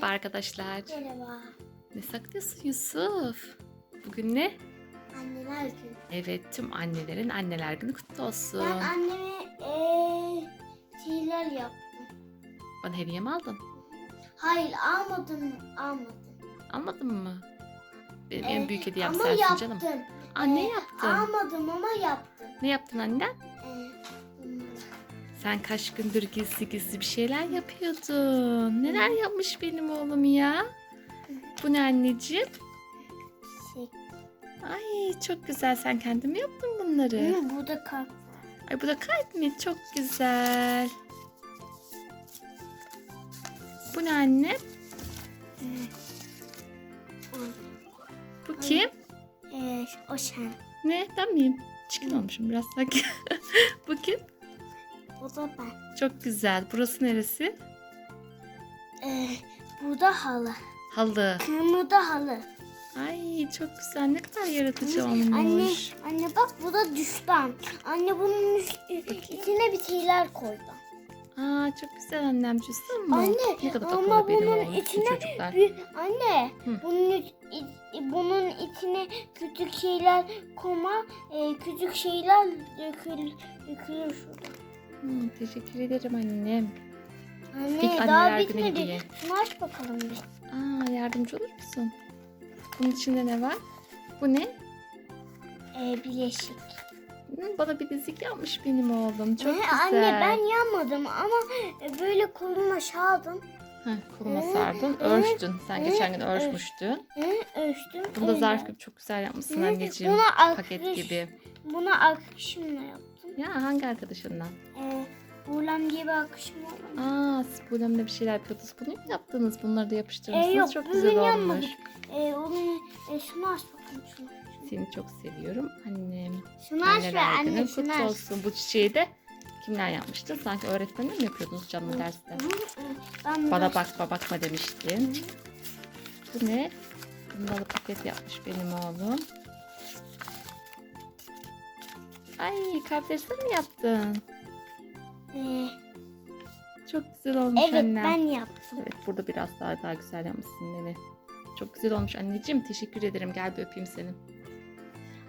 Merhaba arkadaşlar. Merhaba. Ne saklıyorsun Yusuf? Bugün ne? Anneler günü. Evet tüm annelerin anneler günü kutlu olsun. Ben anneme eee şeyler yaptım. Bana hediye mi aldın? Hayır almadım almadım. Almadın mı? Benim Ee, en büyük hediyem ama sensin yaptım. canım. Aa, ne Ee, yaptın? Almadım ama yaptım. Ne yaptın annen? Sen kaç gündür gizli gizli bir şeyler yapıyordun. Neler yapmış benim oğlum ya? Bu ne anneciğim? şey. Ay çok güzel. Sen kendin mi yaptın bunları? Hı, burada kalp. Ay bu da kalp mi? Çok güzel. Bu ne anne? Bu kim? Ee, o sen. Ne? Ben miyim? Çirkin olmuşum biraz sanki. Bu kim? O da ben. Çok güzel. Burası neresi? Ee, burada halı. Halı. Kırmızı halı. Ay çok güzel. Ne kadar yaratıcı Anne, olmuş. anne bak bu da düştan. Anne bunun içine bir şeyler koydu. Aa çok güzel annem cüzdan mı? Anne, ne kadar ama bunun içine çocuklar. Bir, anne, Hı. bunun bunun içine küçük şeyler koma, e, küçük şeyler dökül, dökülür Hı, teşekkür ederim annem. Anne İlk daha anneler günü bitmedi. hediye. Şunu aç bakalım bir. Aa yardımcı olur musun? Bunun içinde ne var? Bu ne? E, bileşik. Hı, bana bir dizik yapmış benim oğlum. Çok Ee, güzel. Anne ben yanmadım ama e, böyle koluma şaldım. Heh, koluma Ee, sardın, ee, örçtün. Sen ee, geçen gün ee. örçmüştün. Hı, ölçtüm. Bunu da öyle. zarf gibi çok güzel yapmışsın Hı, anneciğim. Buna Paket arkadaş- gibi. Buna arkadaşımla yaptım. Ya hangi arkadaşından? E, Buğlem diye bir arkadaşım var. Aa, siz bir şeyler yapıyordunuz. Bunu mu yaptınız? Bunları da E, yapıştırmışsınız. yok çok güzel olmuş. yanmadık. E, onu, e, şunu aç bakalım şunu. Seni çok seviyorum annem. Şunu aç ve anne şunu kutlu aç. olsun. Bu çiçeği de kimler yapmıştı? Sanki öğretmenler mi yapıyordunuz canlı derste? Hı. Ben Bana bakma bakma demiştin. Bu ne? Bunları paket yapmış benim oğlum. Ay sen mi yaptın? Ee, Çok güzel olmuş evet annem. ben yaptım. Evet burada biraz daha daha güzel yapmışsın beni. Çok güzel olmuş anneciğim. Teşekkür ederim. Gel bir öpeyim seni.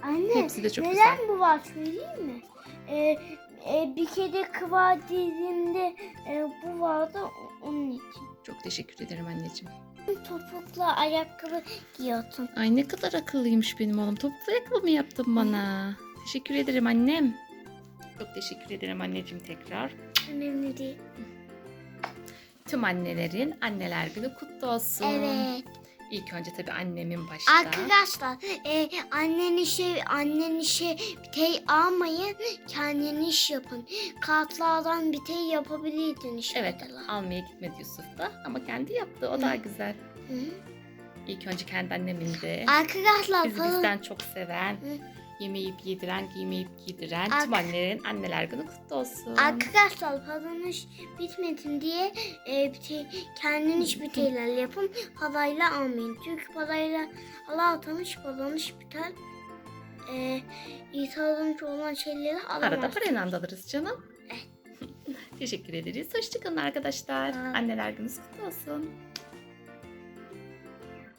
Anne Hepsi de çok neden güzel. bu var söyleyeyim mi? Ee, e, bir kere kıvadilinde e, bu vardı onun için. Çok teşekkür ederim anneciğim. Topuklu ayakkabı giyiyordum. Ay ne kadar akıllıymış benim oğlum. Topuklu ayakkabı mı yaptın bana? Teşekkür ederim annem. Çok teşekkür ederim anneciğim tekrar. Önemli değil. Tüm annelerin anneler günü kutlu olsun. Evet. İlk önce tabii annemin başta. Arkadaşlar e, annen işe annen işe bir şey almayın kendin iş yapın. Kartlardan bir şey yapabilirdin işte. Evet mesela. almaya gitmedi Yusuf da ama kendi yaptı o daha Hı. güzel. Hı. İlk önce kendi annemin de Arkadaşlar bizi falan- bizden çok seven, Hı. Yemeyip yediren, giymeyip giydiren Ark- tüm annelerin anneler günü kutlu olsun. Arkadaşlar kazanış bitmedin diye e, bir şey, kendin iş bir şeyler yapın. Parayla almayın. Çünkü parayla Allah atanış kazanış biter. E, itirazınç olan şeyleri Arada alamazsınız. parayla da alırız canım. Teşekkür ederiz. Hoşçakalın arkadaşlar. Aa. Anneler gününüz kutlu olsun.